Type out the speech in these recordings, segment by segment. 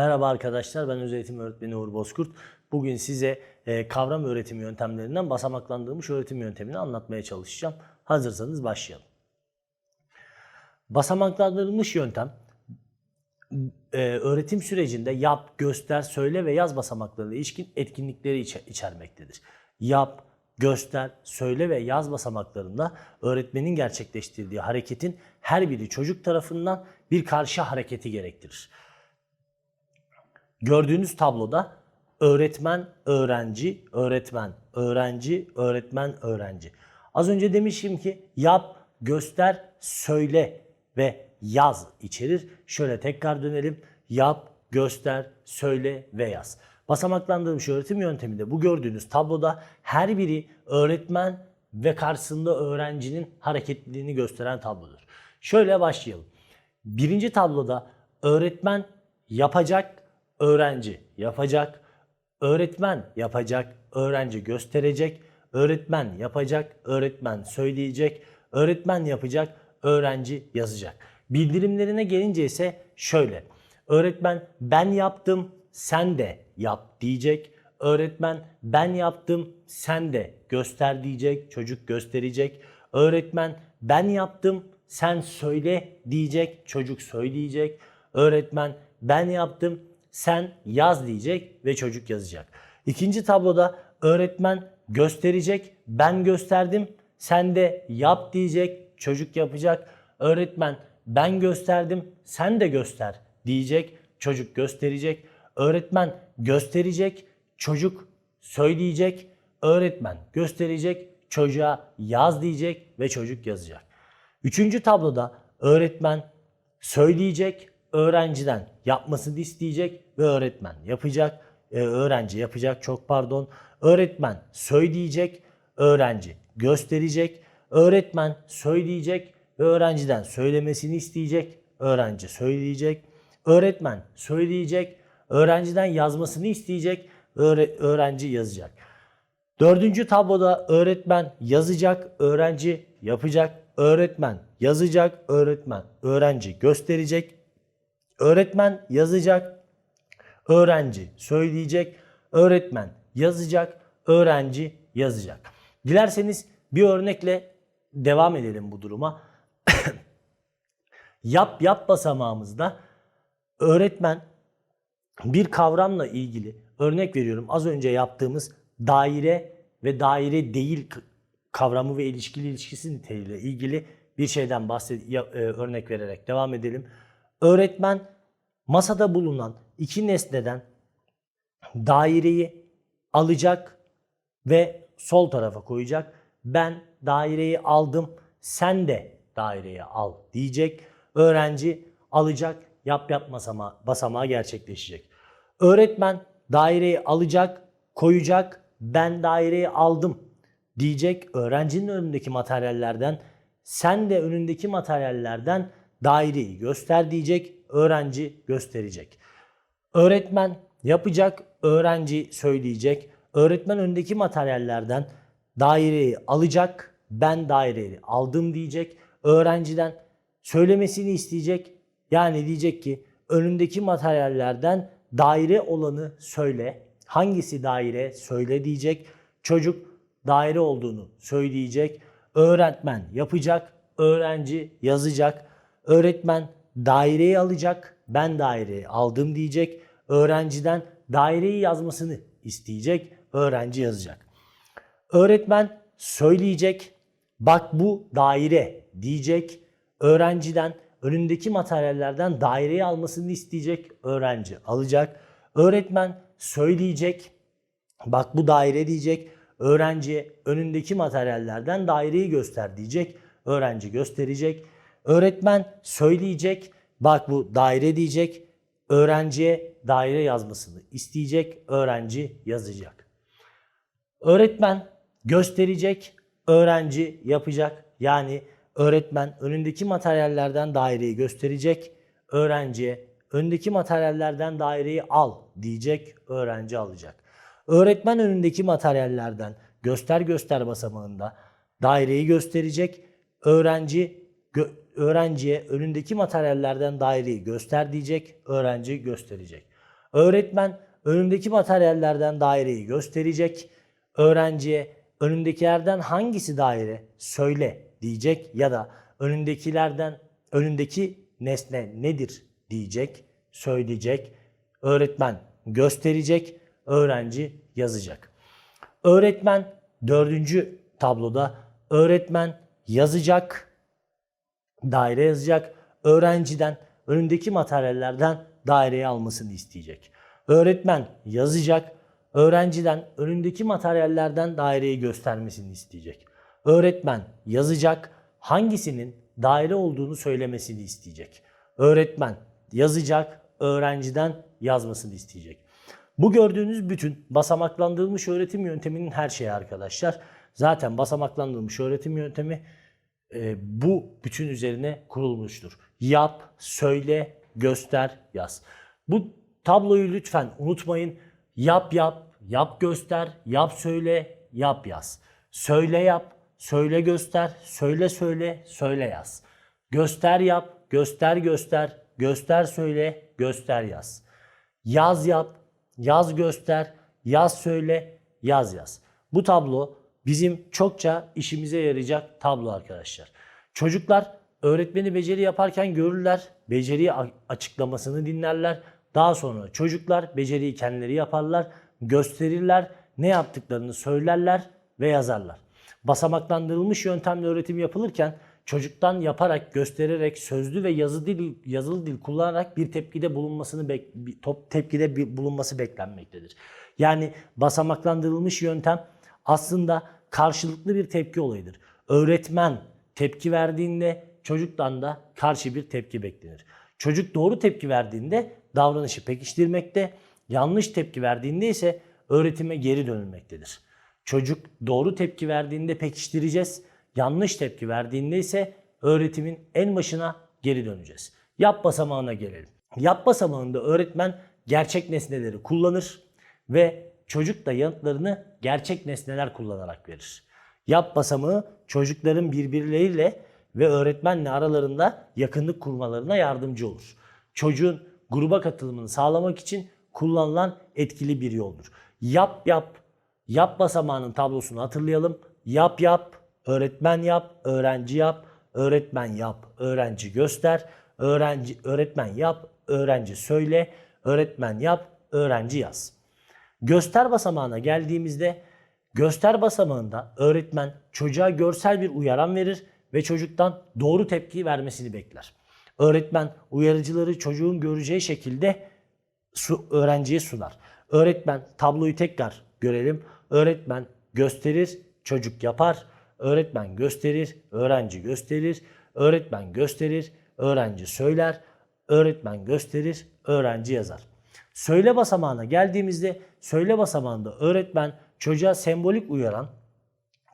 Merhaba arkadaşlar, ben öğretim öğretmeni Uğur Bozkurt. Bugün size e, kavram öğretim yöntemlerinden basamaklandırılmış öğretim yöntemini anlatmaya çalışacağım. Hazırsanız başlayalım. Basamaklandırılmış yöntem e, öğretim sürecinde yap, göster, söyle ve yaz basamaklarıyla ilişkin etkinlikleri içe- içermektedir. Yap, göster, söyle ve yaz basamaklarında öğretmenin gerçekleştirdiği hareketin her biri çocuk tarafından bir karşı hareketi gerektirir. Gördüğünüz tabloda öğretmen, öğrenci, öğretmen, öğrenci, öğretmen, öğrenci. Az önce demişim ki yap, göster, söyle ve yaz içerir. Şöyle tekrar dönelim. Yap, göster, söyle ve yaz. Basamaklandırılmış öğretim yönteminde bu gördüğünüz tabloda her biri öğretmen ve karşısında öğrencinin hareketliliğini gösteren tablodur. Şöyle başlayalım. Birinci tabloda öğretmen yapacak, öğrenci yapacak, öğretmen yapacak, öğrenci gösterecek, öğretmen yapacak, öğretmen söyleyecek, öğretmen yapacak, öğrenci yazacak. Bildirimlerine gelince ise şöyle. Öğretmen ben yaptım, sen de yap diyecek. Öğretmen ben yaptım, sen de göster diyecek. Çocuk gösterecek. Öğretmen ben yaptım, sen söyle diyecek. Çocuk söyleyecek. Öğretmen ben yaptım, sen yaz diyecek ve çocuk yazacak. İkinci tabloda öğretmen gösterecek, ben gösterdim, sen de yap diyecek, çocuk yapacak. Öğretmen ben gösterdim, sen de göster diyecek, çocuk gösterecek. Öğretmen gösterecek, çocuk söyleyecek. Öğretmen gösterecek, çocuğa yaz diyecek ve çocuk yazacak. Üçüncü tabloda öğretmen söyleyecek, öğrenciden yapmasını isteyecek ve öğretmen yapacak. e, öğrenci yapacak çok pardon. Öğretmen söyleyecek, öğrenci gösterecek. Öğretmen söyleyecek ve öğrenciden söylemesini isteyecek. Öğrenci söyleyecek. Öğretmen söyleyecek, öğrenciden yazmasını isteyecek. öğre- öğrenci yazacak. Dördüncü tabloda öğretmen yazacak, öğrenci yapacak. Öğretmen yazacak, öğretmen öğrenci gösterecek. Öğretmen yazacak, öğrenci söyleyecek. Öğretmen yazacak, öğrenci yazacak. Dilerseniz bir örnekle devam edelim bu duruma. yap yap basamağımızda öğretmen bir kavramla ilgili örnek veriyorum az önce yaptığımız daire ve daire değil kavramı ve ilişkili ilişkisi niteliğiyle ilgili bir şeyden bahset e, örnek vererek devam edelim. Öğretmen masada bulunan iki nesneden daireyi alacak ve sol tarafa koyacak. Ben daireyi aldım, sen de daireyi al diyecek. Öğrenci alacak, yap yap basamağı, basamağı gerçekleşecek. Öğretmen daireyi alacak, koyacak, ben daireyi aldım diyecek. Öğrencinin önündeki materyallerden, sen de önündeki materyallerden daireyi göster diyecek. Öğrenci gösterecek. Öğretmen yapacak, öğrenci söyleyecek. Öğretmen önündeki materyallerden daireyi alacak, ben daireyi aldım diyecek. Öğrenciden söylemesini isteyecek. Yani diyecek ki önündeki materyallerden daire olanı söyle. Hangisi daire söyle diyecek. Çocuk daire olduğunu söyleyecek. Öğretmen yapacak, öğrenci yazacak. Öğretmen daireyi alacak, ben daireyi aldım diyecek. Öğrenciden daireyi yazmasını isteyecek, öğrenci yazacak. Öğretmen söyleyecek, bak bu daire diyecek. Öğrenciden önündeki materyallerden daireyi almasını isteyecek, öğrenci alacak. Öğretmen söyleyecek, bak bu daire diyecek. Öğrenciye önündeki materyallerden daireyi göster diyecek. Öğrenci gösterecek. Öğretmen söyleyecek, bak bu daire diyecek. Öğrenciye daire yazmasını isteyecek, öğrenci yazacak. Öğretmen gösterecek, öğrenci yapacak. Yani öğretmen önündeki materyallerden daireyi gösterecek, öğrenciye önündeki materyallerden daireyi al diyecek, öğrenci alacak. Öğretmen önündeki materyallerden göster göster basamağında daireyi gösterecek, öğrenci gö- öğrenciye önündeki materyallerden daireyi göster diyecek, öğrenci gösterecek. Öğretmen önündeki materyallerden daireyi gösterecek. Öğrenciye önündekilerden hangisi daire söyle diyecek ya da önündekilerden önündeki nesne nedir diyecek, söyleyecek. Öğretmen gösterecek, öğrenci yazacak. Öğretmen dördüncü tabloda öğretmen yazacak, daire yazacak. Öğrenciden önündeki materyallerden daireyi almasını isteyecek. Öğretmen yazacak, öğrenciden önündeki materyallerden daireyi göstermesini isteyecek. Öğretmen yazacak, hangisinin daire olduğunu söylemesini isteyecek. Öğretmen yazacak, öğrenciden yazmasını isteyecek. Bu gördüğünüz bütün basamaklandırılmış öğretim yönteminin her şeyi arkadaşlar. Zaten basamaklandırılmış öğretim yöntemi e, bu bütün üzerine kurulmuştur. Yap, söyle, göster, yaz. Bu tabloyu lütfen unutmayın. Yap yap, yap göster, yap söyle, yap yaz. Söyle yap, söyle göster, söyle söyle, söyle yaz. Göster yap, göster göster, göster söyle, göster yaz. Yaz yap, yaz göster, yaz söyle, yaz yaz. Bu tablo bizim çokça işimize yarayacak tablo arkadaşlar. Çocuklar öğretmeni beceri yaparken görürler, beceriyi a- açıklamasını dinlerler. Daha sonra çocuklar beceriyi kendileri yaparlar, gösterirler, ne yaptıklarını söylerler ve yazarlar. Basamaklandırılmış yöntemle öğretim yapılırken çocuktan yaparak, göstererek, sözlü ve yazı dil, yazılı dil kullanarak bir tepkide bulunmasını bek, top tepkide bulunması beklenmektedir. Yani basamaklandırılmış yöntem aslında karşılıklı bir tepki olayıdır. Öğretmen tepki verdiğinde çocuktan da karşı bir tepki beklenir. Çocuk doğru tepki verdiğinde davranışı pekiştirmekte, yanlış tepki verdiğinde ise öğretime geri dönülmektedir. Çocuk doğru tepki verdiğinde pekiştireceğiz. Yanlış tepki verdiğinde ise öğretimin en başına geri döneceğiz. Yap basamağına gelelim. Yap basamağında öğretmen gerçek nesneleri kullanır ve çocuk da yanıtlarını gerçek nesneler kullanarak verir. Yap basamağı çocukların birbirleriyle ve öğretmenle aralarında yakınlık kurmalarına yardımcı olur. Çocuğun gruba katılımını sağlamak için kullanılan etkili bir yoldur. Yap yap, yap basamağının tablosunu hatırlayalım. Yap yap, öğretmen yap, öğrenci yap, öğretmen yap, öğrenci göster, öğrenci öğretmen yap, öğrenci söyle, öğretmen yap, öğrenci yaz. Göster basamağına geldiğimizde göster basamağında öğretmen çocuğa görsel bir uyaran verir ve çocuktan doğru tepki vermesini bekler. Öğretmen uyarıcıları çocuğun göreceği şekilde su, öğrenciye sunar. Öğretmen tabloyu tekrar görelim. Öğretmen gösterir, çocuk yapar. Öğretmen gösterir, öğrenci gösterir. Öğretmen gösterir, öğrenci söyler. Öğretmen gösterir, öğrenci yazar. Söyle basamağına geldiğimizde söyle basamağında öğretmen çocuğa sembolik uyaran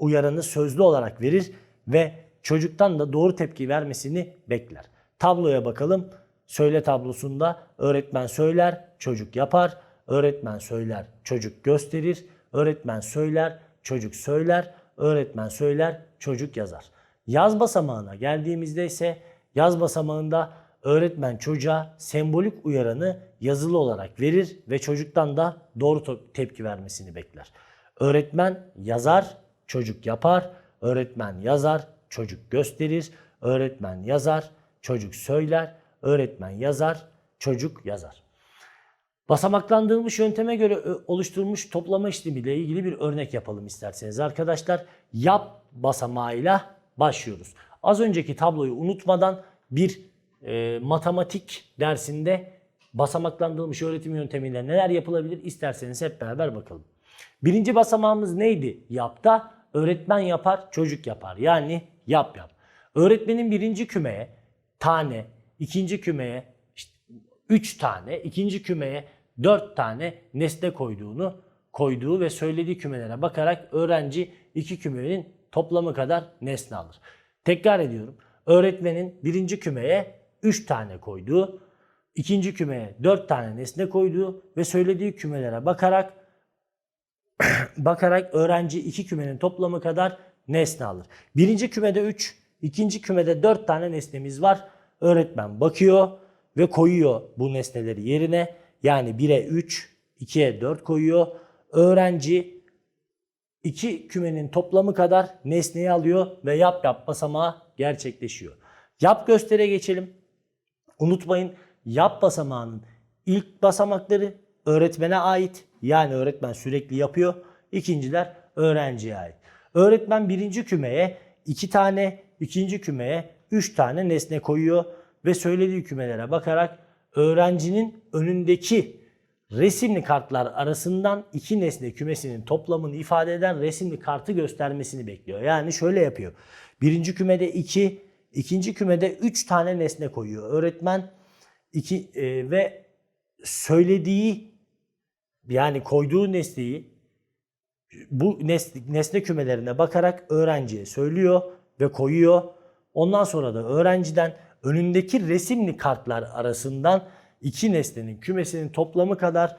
uyaranı sözlü olarak verir ve çocuktan da doğru tepki vermesini bekler. Tabloya bakalım. Söyle tablosunda öğretmen söyler, çocuk yapar. Öğretmen söyler, çocuk gösterir. Öğretmen söyler, çocuk söyler. Öğretmen söyler, çocuk yazar. Yaz basamağına geldiğimizde ise yaz basamağında öğretmen çocuğa sembolik uyaranı yazılı olarak verir ve çocuktan da doğru tepki vermesini bekler. Öğretmen yazar, çocuk yapar. Öğretmen yazar, çocuk gösterir. Öğretmen yazar, çocuk söyler. Öğretmen yazar, çocuk yazar. Basamaklandırılmış yönteme göre oluşturulmuş toplama işlemiyle ilgili bir örnek yapalım isterseniz arkadaşlar. Yap basamağıyla başlıyoruz. Az önceki tabloyu unutmadan bir e, matematik dersinde basamaklandırılmış öğretim yöntemiyle neler yapılabilir isterseniz hep beraber bakalım. Birinci basamağımız neydi? Yapta öğretmen yapar, çocuk yapar. Yani yap yap. Öğretmenin birinci kümeye tane, ikinci kümeye işte 3 tane, ikinci kümeye 4 tane nesne koyduğunu koyduğu ve söylediği kümelere bakarak öğrenci iki kümenin toplamı kadar nesne alır. Tekrar ediyorum. Öğretmenin birinci kümeye 3 tane koyduğu, ikinci kümeye 4 tane nesne koyduğu ve söylediği kümelere bakarak bakarak öğrenci iki kümenin toplamı kadar nesne alır. Birinci kümede 3, ikinci kümede 4 tane nesnemiz var. Öğretmen bakıyor ve koyuyor bu nesneleri yerine. Yani 1'e 3, 2'ye 4 koyuyor. Öğrenci iki kümenin toplamı kadar nesneyi alıyor ve yap yap basamağı gerçekleşiyor. Yap göstere geçelim. Unutmayın yap basamağının ilk basamakları öğretmene ait. Yani öğretmen sürekli yapıyor. İkinciler öğrenciye ait. Öğretmen birinci kümeye iki tane, ikinci kümeye üç tane nesne koyuyor ve söylediği kümelere bakarak öğrencinin önündeki resimli kartlar arasından iki nesne kümesinin toplamını ifade eden resimli kartı göstermesini bekliyor. Yani şöyle yapıyor. Birinci kümede iki, ikinci kümede üç tane nesne koyuyor. Öğretmen iki, e, ve söylediği yani koyduğu nesneyi bu nesne, nesne kümelerine bakarak öğrenciye söylüyor ve koyuyor. Ondan sonra da öğrenciden önündeki resimli kartlar arasından iki nesnenin kümesinin toplamı kadar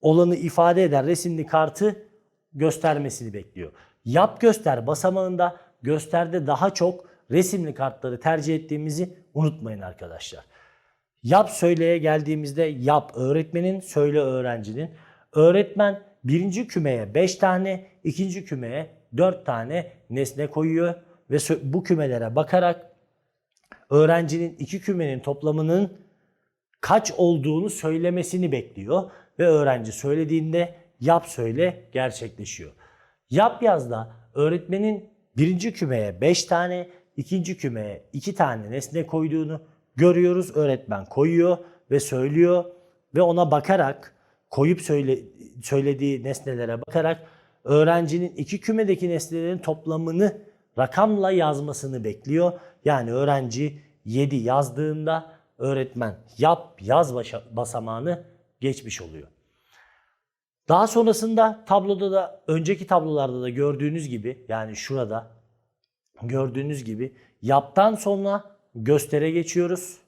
olanı ifade eden resimli kartı göstermesini bekliyor. Yap göster basamağında gösterde daha çok resimli kartları tercih ettiğimizi unutmayın arkadaşlar. Yap söyleye geldiğimizde yap öğretmenin, söyle öğrencinin. Öğretmen birinci kümeye 5 tane, ikinci kümeye 4 tane nesne koyuyor ve bu kümelere bakarak öğrencinin iki kümenin toplamının kaç olduğunu söylemesini bekliyor ve öğrenci söylediğinde yap söyle gerçekleşiyor. Yap yazda öğretmenin birinci kümeye 5 tane, ikinci kümeye 2 tane nesne koyduğunu görüyoruz. Öğretmen koyuyor ve söylüyor ve ona bakarak koyup söyle, söylediği nesnelere bakarak öğrencinin iki kümedeki nesnelerin toplamını rakamla yazmasını bekliyor. Yani öğrenci 7 yazdığında öğretmen yap yaz başa- basamağını geçmiş oluyor. Daha sonrasında tabloda da önceki tablolarda da gördüğünüz gibi yani şurada gördüğünüz gibi yaptan sonra göstere geçiyoruz.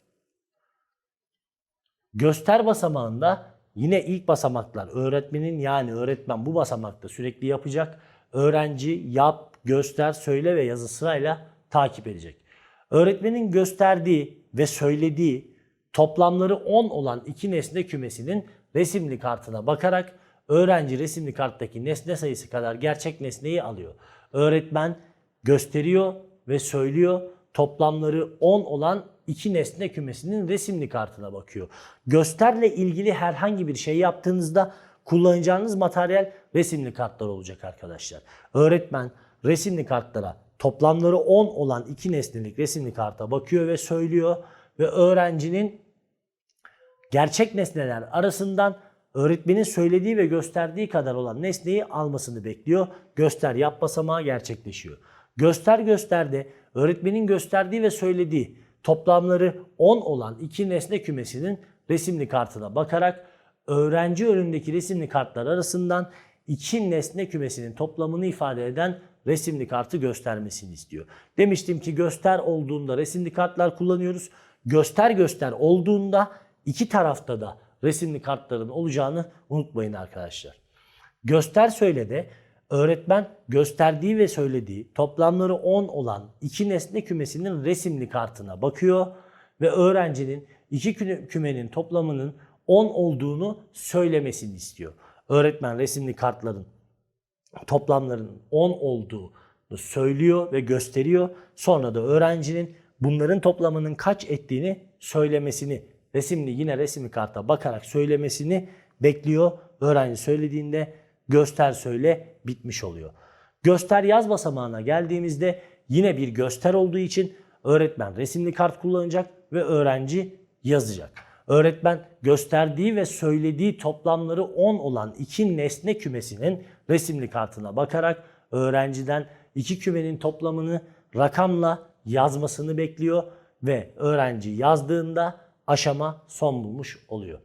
Göster basamağında yine ilk basamaklar öğretmenin yani öğretmen bu basamakta sürekli yapacak. Öğrenci yap, göster, söyle ve yazı sırayla takip edecek. Öğretmenin gösterdiği ve söylediği toplamları 10 olan iki nesne kümesinin resimli kartına bakarak öğrenci resimli karttaki nesne sayısı kadar gerçek nesneyi alıyor. Öğretmen gösteriyor ve söylüyor. Toplamları 10 olan iki nesne kümesinin resimli kartına bakıyor. Gösterle ilgili herhangi bir şey yaptığınızda kullanacağınız materyal resimli kartlar olacak arkadaşlar. Öğretmen resimli kartlara toplamları 10 olan iki nesnelik resimli karta bakıyor ve söylüyor ve öğrencinin gerçek nesneler arasından öğretmenin söylediği ve gösterdiği kadar olan nesneyi almasını bekliyor. Göster yap basamağı gerçekleşiyor. Göster gösterde öğretmenin gösterdiği ve söylediği toplamları 10 olan iki nesne kümesinin resimli kartına bakarak öğrenci önündeki resimli kartlar arasından iki nesne kümesinin toplamını ifade eden resimli kartı göstermesini istiyor. Demiştim ki göster olduğunda resimli kartlar kullanıyoruz. Göster göster olduğunda iki tarafta da resimli kartların olacağını unutmayın arkadaşlar. Göster söylede öğretmen gösterdiği ve söylediği toplamları 10 olan iki nesne kümesinin resimli kartına bakıyor ve öğrencinin iki kü- kümenin toplamının 10 olduğunu söylemesini istiyor. Öğretmen resimli kartların toplamlarının 10 olduğunu söylüyor ve gösteriyor. Sonra da öğrencinin bunların toplamının kaç ettiğini söylemesini, resimli yine resimli karta bakarak söylemesini bekliyor. Öğrenci söylediğinde göster söyle bitmiş oluyor. Göster yaz basamağına geldiğimizde yine bir göster olduğu için öğretmen resimli kart kullanacak ve öğrenci yazacak. Öğretmen gösterdiği ve söylediği toplamları 10 olan iki nesne kümesinin resimli kartına bakarak öğrenciden iki kümenin toplamını rakamla yazmasını bekliyor ve öğrenci yazdığında aşama son bulmuş oluyor.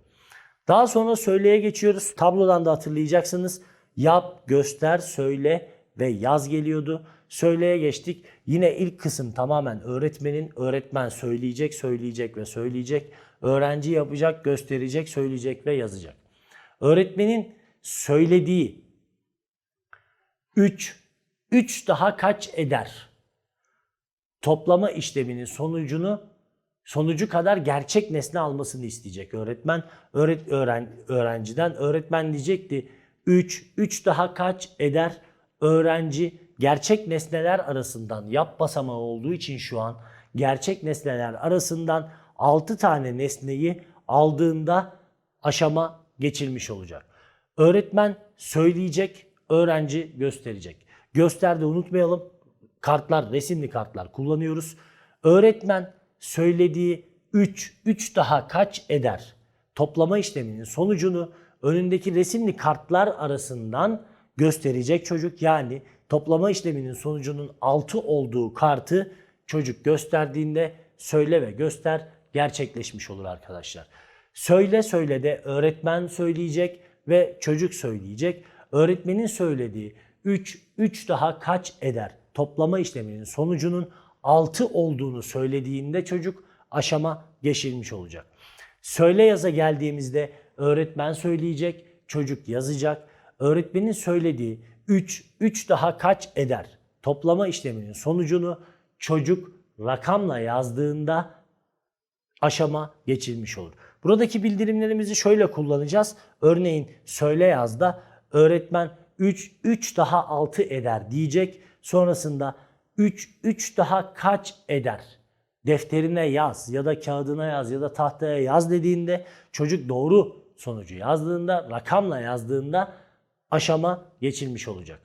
Daha sonra söyleye geçiyoruz. Tablodan da hatırlayacaksınız. Yap, göster, söyle ve yaz geliyordu. Söyleye geçtik. Yine ilk kısım tamamen öğretmenin. Öğretmen söyleyecek, söyleyecek ve söyleyecek. Öğrenci yapacak, gösterecek, söyleyecek ve yazacak. Öğretmenin söylediği 3, 3 daha kaç eder? Toplama işleminin sonucunu sonucu kadar gerçek nesne almasını isteyecek öğretmen. Öğret öğren öğrenciden öğretmen diyecekti 3 3 daha kaç eder? Öğrenci gerçek nesneler arasından yap basamağı olduğu için şu an gerçek nesneler arasından 6 tane nesneyi aldığında aşama geçilmiş olacak. Öğretmen söyleyecek, öğrenci gösterecek. Gösterdi unutmayalım. Kartlar, resimli kartlar kullanıyoruz. Öğretmen söylediği 3, 3 daha kaç eder? Toplama işleminin sonucunu önündeki resimli kartlar arasından gösterecek çocuk. Yani toplama işleminin sonucunun 6 olduğu kartı çocuk gösterdiğinde söyle ve göster gerçekleşmiş olur arkadaşlar. Söyle söyle de öğretmen söyleyecek ve çocuk söyleyecek. Öğretmenin söylediği 3 3 daha kaç eder? Toplama işleminin sonucunun 6 olduğunu söylediğinde çocuk aşama geçilmiş olacak. Söyle yaza geldiğimizde öğretmen söyleyecek, çocuk yazacak. Öğretmenin söylediği 3 3 daha kaç eder? Toplama işleminin sonucunu çocuk rakamla yazdığında aşama geçilmiş olur. Buradaki bildirimlerimizi şöyle kullanacağız. Örneğin söyle yazda öğretmen 3 3 daha 6 eder diyecek. Sonrasında 3 3 daha kaç eder? Defterine yaz ya da kağıdına yaz ya da tahtaya yaz dediğinde çocuk doğru sonucu yazdığında, rakamla yazdığında aşama geçilmiş olacak.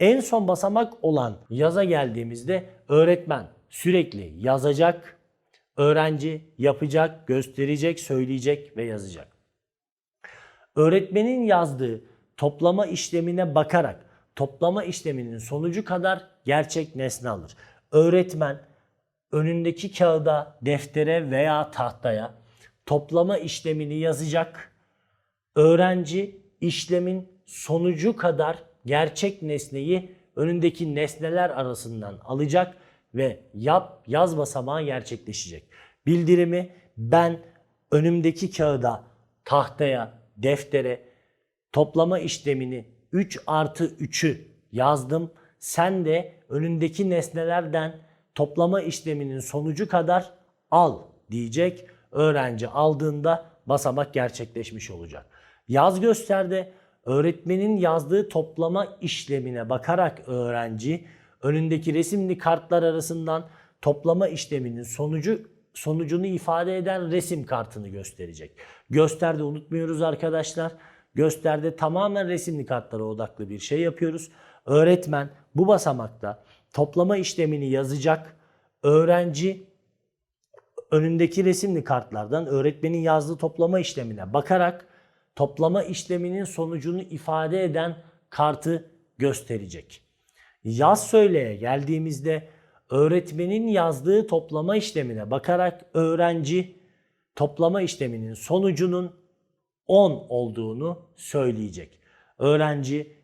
En son basamak olan yaza geldiğimizde öğretmen sürekli yazacak, öğrenci yapacak, gösterecek, söyleyecek ve yazacak. Öğretmenin yazdığı toplama işlemine bakarak toplama işleminin sonucu kadar gerçek nesne alır. Öğretmen önündeki kağıda, deftere veya tahtaya toplama işlemini yazacak. Öğrenci işlemin sonucu kadar gerçek nesneyi önündeki nesneler arasından alacak ve yap yaz basamağı gerçekleşecek. Bildirimi ben önümdeki kağıda, tahtaya, deftere toplama işlemini 3 artı 3'ü yazdım. Sen de önündeki nesnelerden toplama işleminin sonucu kadar al diyecek. Öğrenci aldığında basamak gerçekleşmiş olacak. Yaz gösterde öğretmenin yazdığı toplama işlemine bakarak öğrenci önündeki resimli kartlar arasından toplama işleminin sonucu sonucunu ifade eden resim kartını gösterecek. Gösterde unutmuyoruz arkadaşlar. Gösterde tamamen resimli kartlara odaklı bir şey yapıyoruz. Öğretmen bu basamakta toplama işlemini yazacak. Öğrenci önündeki resimli kartlardan öğretmenin yazdığı toplama işlemine bakarak toplama işleminin sonucunu ifade eden kartı gösterecek. Yaz söyleye geldiğimizde öğretmenin yazdığı toplama işlemine bakarak öğrenci toplama işleminin sonucunun 10 olduğunu söyleyecek. Öğrenci,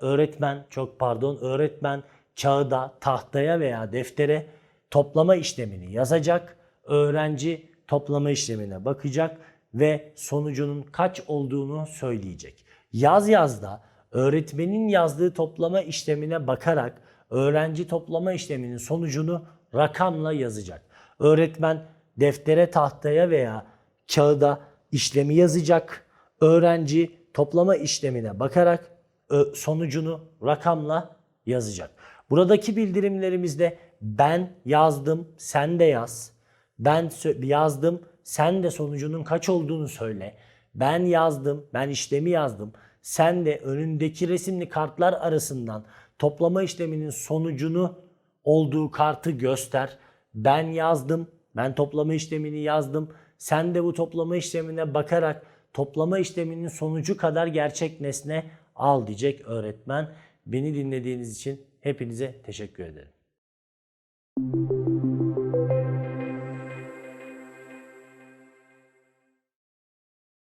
öğretmen, çok pardon, öğretmen kağıda, tahtaya veya deftere toplama işlemini yazacak. Öğrenci toplama işlemine bakacak ve sonucunun kaç olduğunu söyleyecek. Yaz yazda öğretmenin yazdığı toplama işlemine bakarak öğrenci toplama işleminin sonucunu rakamla yazacak. Öğretmen deftere, tahtaya veya kağıda işlemi yazacak. Öğrenci toplama işlemine bakarak sonucunu rakamla yazacak. Buradaki bildirimlerimizde ben yazdım, sen de yaz. Ben yazdım, sen de sonucunun kaç olduğunu söyle. Ben yazdım, ben işlemi yazdım. Sen de önündeki resimli kartlar arasından toplama işleminin sonucunu olduğu kartı göster. Ben yazdım, ben toplama işlemini yazdım. Sen de bu toplama işlemine bakarak toplama işleminin sonucu kadar gerçek nesne al diyecek öğretmen. Beni dinlediğiniz için hepinize teşekkür ederim.